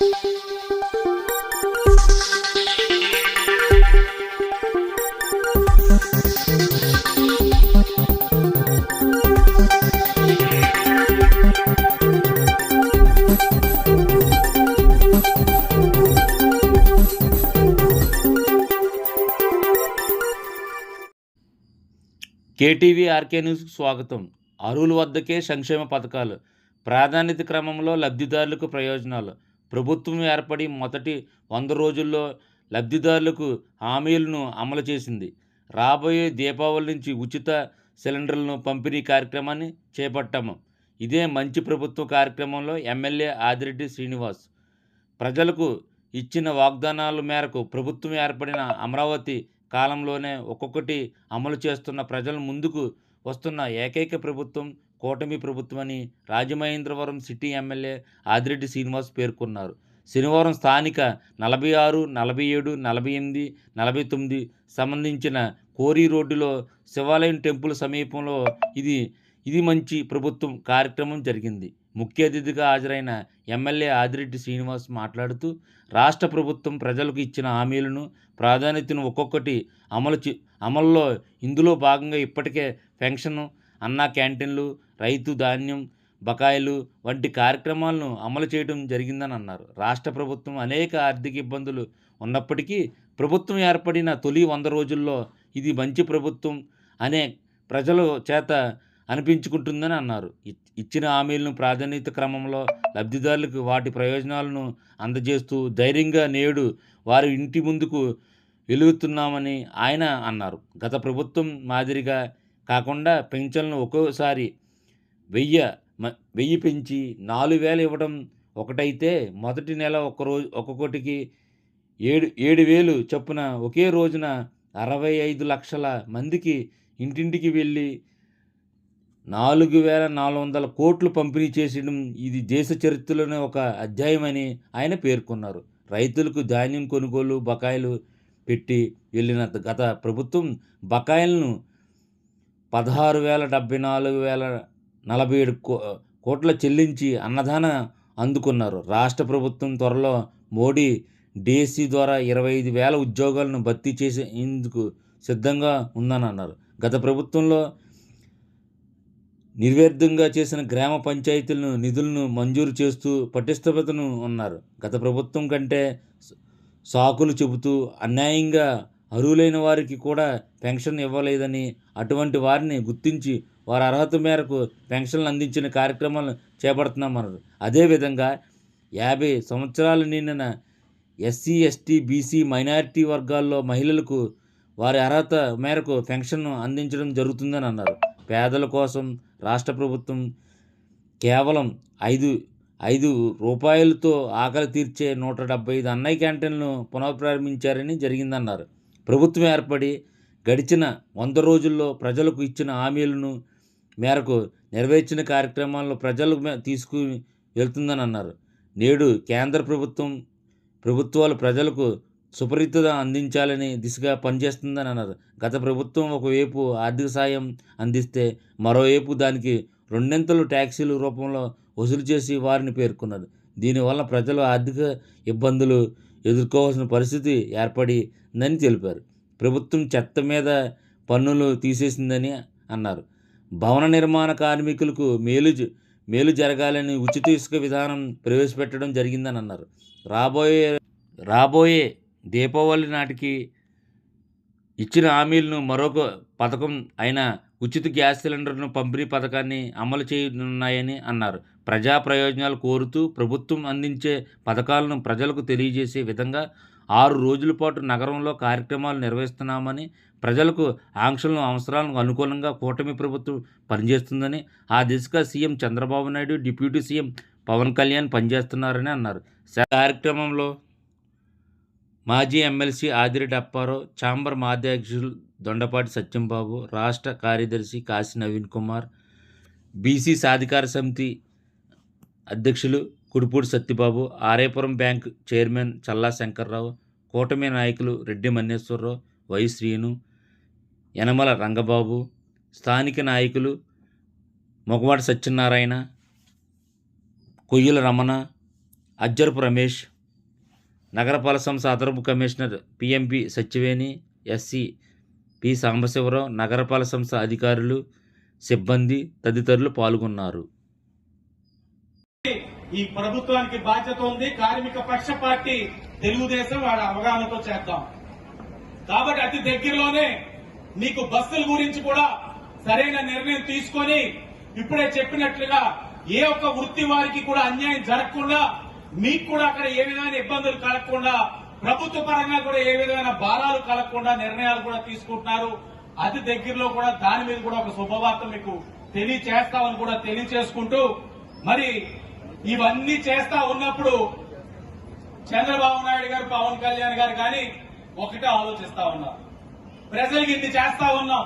KTV RK న్యూస్కు స్వాగతం. అరువుల వద్దకే సంక్షేమ పథకాలు. ప్రాధాన్యత క్రమంలో లబ్ధిదారులకు ప్రయోజనాలు. ప్రభుత్వం ఏర్పడి మొదటి వంద రోజుల్లో లబ్ధిదారులకు హామీలను అమలు చేసింది. రాబోయే దీపావళి నుంచి ఉచిత సిలిండర్లను పంపిణీ కార్యక్రమాన్ని చేపట్టాము. ఇదే మంచి ప్రభుత్వ కార్యక్రమంలో ఎమ్మెల్యే ఆదిరెడ్డి శ్రీనివాస్. ప్రజలకు ఇచ్చిన వాగ్దానాల మేరకు ప్రభుత్వం ఏర్పడిన అమరావతి కాలంలోనే ఒక్కొక్కటి అమలు చేస్తున్న ప్రజల ముందుకు వస్తున్న ఏకైక ప్రభుత్వం కూటమి ప్రభుత్వమని రాజమహేంద్రవరం సిటీ ఎమ్మెల్యే ఆదిరెడ్డి శ్రీనివాస్ పేర్కొన్నారు. శనివారం స్థానిక నలభై ఆరు నలభై ఏడు నలభై ఎనిమిది నలభై తొమ్మిది సంబంధించిన కోరి రోడ్డులో శివాలయం టెంపుల్ సమీపంలో ఇది ఇది మంచి ప్రభుత్వం కార్యక్రమం జరిగింది. ముఖ్య అతిథిగా హాజరైన ఎమ్మెల్యే ఆదిరెడ్డి శ్రీనివాస్ మాట్లాడుతూ రాష్ట్ర ప్రభుత్వం ప్రజలకు ఇచ్చిన హామీలను ప్రాధాన్యతను ఒక్కొక్కటి అమలు చే అమల్లో ఇందులో భాగంగా ఇప్పటికే పెన్షన్ అన్నా క్యాంటీన్లు రైతు ధాన్యం బకాయిలు వంటి కార్యక్రమాలను అమలు చేయడం జరిగిందని అన్నారు. రాష్ట్ర ప్రభుత్వం అనేక ఆర్థిక ఇబ్బందులు ఉన్నప్పటికీ ప్రభుత్వం ఏర్పడిన తొలి వంద రోజుల్లో ఇది మంచి ప్రభుత్వం అనే ప్రజల చేత అనిపించుకుంటుందని అన్నారు. ఇ- ఇచ్చిన హామీలను ప్రాధాన్యత క్రమంలో లబ్ధిదారులకు వాటి ప్రయోజనాలను అందజేస్తూ ధైర్యంగా నేడు వారి ఇంటి ముందుకు వెలుగుతున్నామని ఆయన అన్నారు. గత ప్రభుత్వం మాదిరిగా కాకుండా పెన్షన్లను ఒక్కోసారి వెయ్యి వెయ్యి పెంచి నాలుగు వేలు ఇవ్వడం ఒకటైతే మొదటి నెల ఒక రోజు ఒక్కొక్కటికి ఏడు ఏడు వేలు చొప్పున ఒకే రోజున అరవై ఐదు లక్షల మందికి ఇంటింటికి వెళ్ళి నాలుగు వేల నాలుగు వందల కోట్లు పంపిణీ చేసడం ఇది దేశ చరిత్రలోనే ఒక అధ్యాయమని ఆయన పేర్కొన్నారు. రైతులకు ధాన్యం కొనుగోలు బకాయిలు పెట్టి వెళ్ళిన గత ప్రభుత్వం బకాయిలను పదహారు వేల డెబ్బై నాలుగు వేల నలభై ఏడు కో కోట్ల చెల్లించి అన్నదాన అందుకున్నారు. రాష్ట్ర ప్రభుత్వం త్వరలో మోడీ డిఎస్సి ద్వారా ఇరవై ఐదు వేల ఉద్యోగాలను భర్తీ చేసేందుకు సిద్ధంగా ఉందని అన్నారు గత ప్రభుత్వంలో నిర్వ్యర్థంగా చేసిన గ్రామ పంచాయతీలను నిధులను మంజూరు చేస్తూ పటిష్టతను ఉన్నారు. గత ప్రభుత్వం కంటే సాకులు చెబుతూ అన్యాయంగా అర్హులైన వారికి కూడా పెన్షన్ ఇవ్వలేదని అటువంటి వారిని గుర్తించి వారి అర్హత మేరకు పెన్షన్లు అందించిన కార్యక్రమాలను చేపడుతున్నామన్నారు అదేవిధంగా యాభై సంవత్సరాలు నిండిన ఎస్సీ ఎస్టీ బీసీ మైనారిటీ వర్గాల్లో మహిళలకు వారి అర్హత మేరకు పెన్షన్ను అందించడం జరుగుతుందని అన్నారు. పేదల కోసం రాష్ట్ర ప్రభుత్వం కేవలం ఐదు ఐదు రూపాయలతో ఆకలి తీర్చే నూట డెబ్బై ఐదు అన్నయ్య క్యాంటీన్లు పునఃప్రారంభించారని జరిగిందన్నారు. ప్రభుత్వం ఏర్పడి గడిచిన వంద రోజుల్లో ప్రజలకు ఇచ్చిన హామీలను మేరకు నెరవేర్చిన కార్యక్రమాలను ప్రజలకు తీసుకుని వెళ్తుందని అన్నారు. నేడు కేంద్ర ప్రభుత్వం ప్రభుత్వాలు ప్రజలకు సుపరిత అందించాలని దిశగా పనిచేస్తుందని అన్నారు. గత ప్రభుత్వం ఒకవైపు ఆర్థిక సాయం అందిస్తే మరోవైపు దానికి రెండింతలు ట్యాక్సీల రూపంలో వసూలు చేసి వారిని పేర్కొన్నారు దీనివల్ల ప్రజలు ఆర్థిక ఇబ్బందులు ఎదుర్కోవాల్సిన పరిస్థితి ఏర్పడిందని తెలిపారు. ప్రభుత్వం చెత్త మీద పన్నులు తీసేసిందని అన్నారు. భవన నిర్మాణ కార్మికులకు మేలు జ- మేలు జరగాలని ఉచిత ఇసుక విధానం ప్రవేశపెట్టడం జరిగిందని అన్నారు. రాబోయే రాబోయే దీపావళి నాటికి ఇచ్చిన హామీలను మరొక పథకం అయిన ఉచిత గ్యాస్ సిలిండర్ను పంపిణీ పథకాన్ని అమలు చేయనున్నాయని అన్నారు. ప్రజా ప్రయోజనాలు కోరుతూ ప్రభుత్వం అందించే పథకాలను ప్రజలకు తెలియజేసే విధంగా ఆరు రోజుల పాటు నగరంలో కార్యక్రమాలు నిర్వహిస్తున్నామని ప్రజలకు ఆంక్షలను అవసరాలకు అనుకూలంగా కూటమి ప్రభుత్వం పనిచేస్తుందని ఆ దిశగా CM Chandrababu Naidu deputy CM Pawan Kalyan పనిచేస్తున్నారని అన్నారు. కార్యక్రమంలో మాజీ ఎమ్మెల్సీ ఆదిరెడ్డి అప్పారావు ఛాంబర్ మాధ్యక్షులు దొండపాటి సత్యంబాబు రాష్ట్ర కార్యదర్శి కాశీ నవీన్ కుమార్ బీసీ సాధికార సమితి అధ్యక్షులు కుడిపూడి సత్యబాబు ఆరేపురం బ్యాంక్ చైర్మన్ చల్లా శంకర్రావు కూటమి నాయకులు రెడ్డి మన్నేశ్వరరావు వై శ్రీను యనమల రంగబాబు స్థానిక నాయకులు మొగవాడ సత్యనారాయణ కొయ్యల రమణ అజ్జరపు రమేష్ నగరపాలక సంస్థ అదనపు commissioner PMP Satyaveni SC P Sambasivarao నగరపాలక సంస్థ అధికారులు సిబ్బంది తదితరులు పాల్గొన్నారు. ఈ ప్రభుత్వానికి బాధ్యత ఉంది. కార్మిక పక్ష పార్టీ తెలుగుదేశం వాడి అవగాహనతో చేద్దాం. కాబట్టి అతి దగ్గరలోనే మీకు బస్సుల గురించి కూడా సరైన నిర్ణయం తీసుకొని ఇప్పుడే చెప్పినట్లుగా ఏ ఒక్క వృత్తి వారికి కూడా అన్యాయం జరగకుండా మీకు కూడా అక్కడ ఏ విధమైన ఇబ్బందులు కలగకుండా ప్రభుత్వ పరంగా కూడా ఏ విధమైన భారాలు కలగకుండా నిర్ణయాలు కూడా తీసుకుంటున్నారు. అతి దగ్గరలో కూడా దాని మీద కూడా ఒక శుభవార్త మీకు తెలియచేస్తామని కూడా తెలియచేసుకుంటూ మరి ఇవన్నీ చేస్తా ఉన్నప్పుడు చంద్రబాబు నాయుడు గారు పవన్ కళ్యాణ్ గారు కానీ ఒకటే ఆలోచిస్తా ఉన్నారు. ప్రజలకు ఇన్ని చేస్తా ఉన్నాం.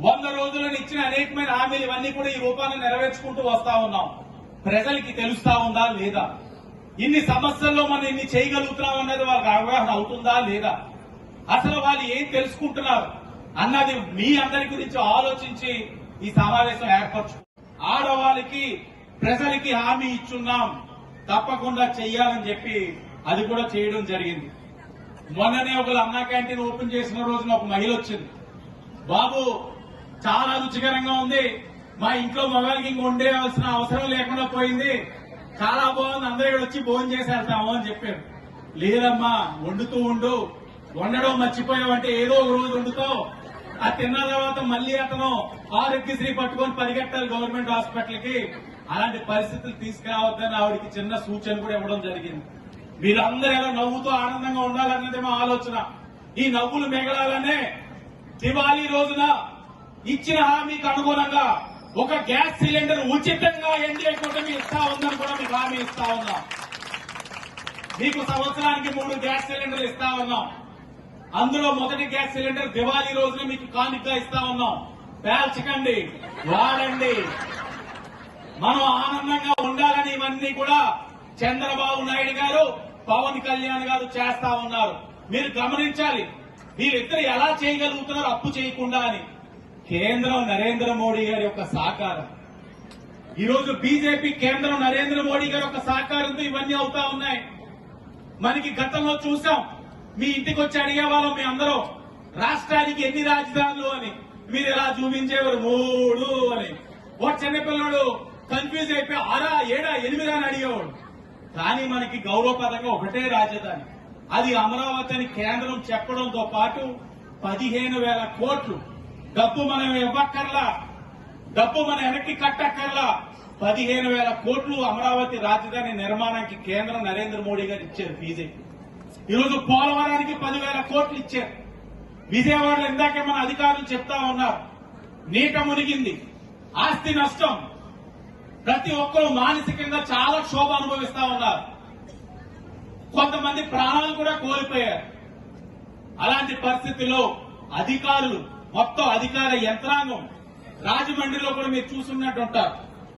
వంద రోజులను ఇచ్చిన అనేకమైన హామీలు ఇవన్నీ కూడా ఈ రూపాన్ని నెరవేర్చుకుంటూ వస్తా ఉన్నాం. ప్రజలకి తెలుస్తా ఉందా లేదా? ఇన్ని సమస్యల్లో మనం ఇన్ని చేయగలుగుతున్నాం అనేది వాళ్ళకి అవగాహన అవుతుందా లేదా? అసలు వాళ్ళు ఏం తెలుసుకుంటున్నారు అన్నది మీ అందరి గురించి ఆలోచించి ఈ సమావేశం ఏర్పరచు. ఆడవాళ్ళకి ప్రజలకి హామీ ఇచ్చున్నాం. తప్పకుండా చెయ్యాలని చెప్పి అది కూడా చేయడం జరిగింది. మొన్ననే ఒకరు అన్నా క్యాంటీన్ ఓపెన్ చేసిన రోజున ఒక మహిళ వచ్చింది. బాబు చాలా రుచికరంగా ఉంది. మా ఇంట్లో మొబైల్కి ఇంక ఉండేవలసిన అవసరం లేకుండా పోయింది. చాలా బాగుంది. అందరూ ఇక్కడ వచ్చి భోజనం చేసి వెళ్తాము అని చెప్పారు. లేదమ్మా వండుతూ ఉండు. వండడం మర్చిపోయావంటే ఏదో ఒక రోజు వండుతావు. ఆ తిన్న తర్వాత మళ్ళీ అతను ఆరోగ్యశ్రీ పట్టుకొని పరిగెట్టాలి గవర్నమెంట్ హాస్పిటల్కి అలాంటి పరిస్థితులు తీసుకురావద్దని ఆవిడకి చిన్న సూచన కూడా ఇవ్వడం జరిగింది. మీరందరూ ఎలా నవ్వుతూ ఆనందంగా ఉండాలన్నది మా ఆలోచన. ఈ నవ్వులు మిగలాలనే దివాళీ రోజున ఇచ్చిన హామీకి అనుగుణంగా ఒక గ్యాస్ సిలిండర్ ఉచితంగా ఎన్డీఏ కూటమి ఇస్తా ఉందని కూడా మీకు హామీ ఇస్తా ఉన్నాం. మీకు సంవత్సరానికి మూడు గ్యాస్ సిలిండర్లు ఇస్తా ఉన్నాం. అందులో మొదటి గ్యాస్ సిలిండర్ దివాళీ రోజున మీకు కానుకగా ఇస్తా ఉన్నాం. పేల్చకండి వాడండి. మనం ఆనందంగా ఉండాలని ఇవన్నీ కూడా చంద్రబాబు నాయుడు గారు పవన్ కళ్యాణ్ గారు చేస్తా ఉన్నారు. మీరు గమనించాలి వీరిద్దరు ఎలా చేయగలుగుతున్నారు అప్పు చేయకుండా అని. కేంద్రం నరేంద్ర మోడీ గారి యొక్క సహకారం. ఈరోజు బీజేపీ కేంద్రం నరేంద్ర మోడీ గారి యొక్క సహకారంతో ఇవన్నీ అవుతా ఉన్నాయి. మనకి గతంలో చూసాం మీ ఇంటికి వచ్చి అడిగేవాళ్ళం మీ అందరూ రాష్ట్రానికి ఎన్ని రాజధానులు అని. మీరు ఎలా చూపించేవారు? మూడు అని. ఒక చిన్నపిల్లడు కన్ఫ్యూజ్ అయిపోయి ఆరా ఏడా ఎనిమిదా అని అడిగేవాడు. కానీ మనకి గౌరవపరంగా ఒకటే రాజధాని. అది అమరావతి అని కేంద్రం చెప్పడంతో పాటు పదిహేను వేల కోట్లు డబ్బు మనం ఇవ్వక్కర్లా. డబ్బు మన వెనక్కి కట్టక్కర్లా. పదిహేను వేల కోట్లు అమరావతి రాజధాని నిర్మాణానికి కేంద్రం నరేంద్ర మోడీ గారు ఇచ్చారు బీజేపీ ఈరోజు పోలవరానికి పదివేల కోట్లు ఇచ్చారు. విజయవాడలో ఇందాకే మన అధికారులు చెప్తా ఉన్నారు. నీట మునిగింది. ఆస్తి నష్టం. ప్రతి ఒక్కరూ మానసికంగా చాలా క్షోభ అనుభవిస్తా ఉన్నారు. కొంతమంది ప్రాణాలు కూడా కోల్పోయారు. అలాంటి పరిస్థితుల్లో అధికారులు మొత్తం అధికార యంత్రాంగం రాజమండ్రిలో కూడా మీరు చూస్తున్నట్టు ఉంటారు.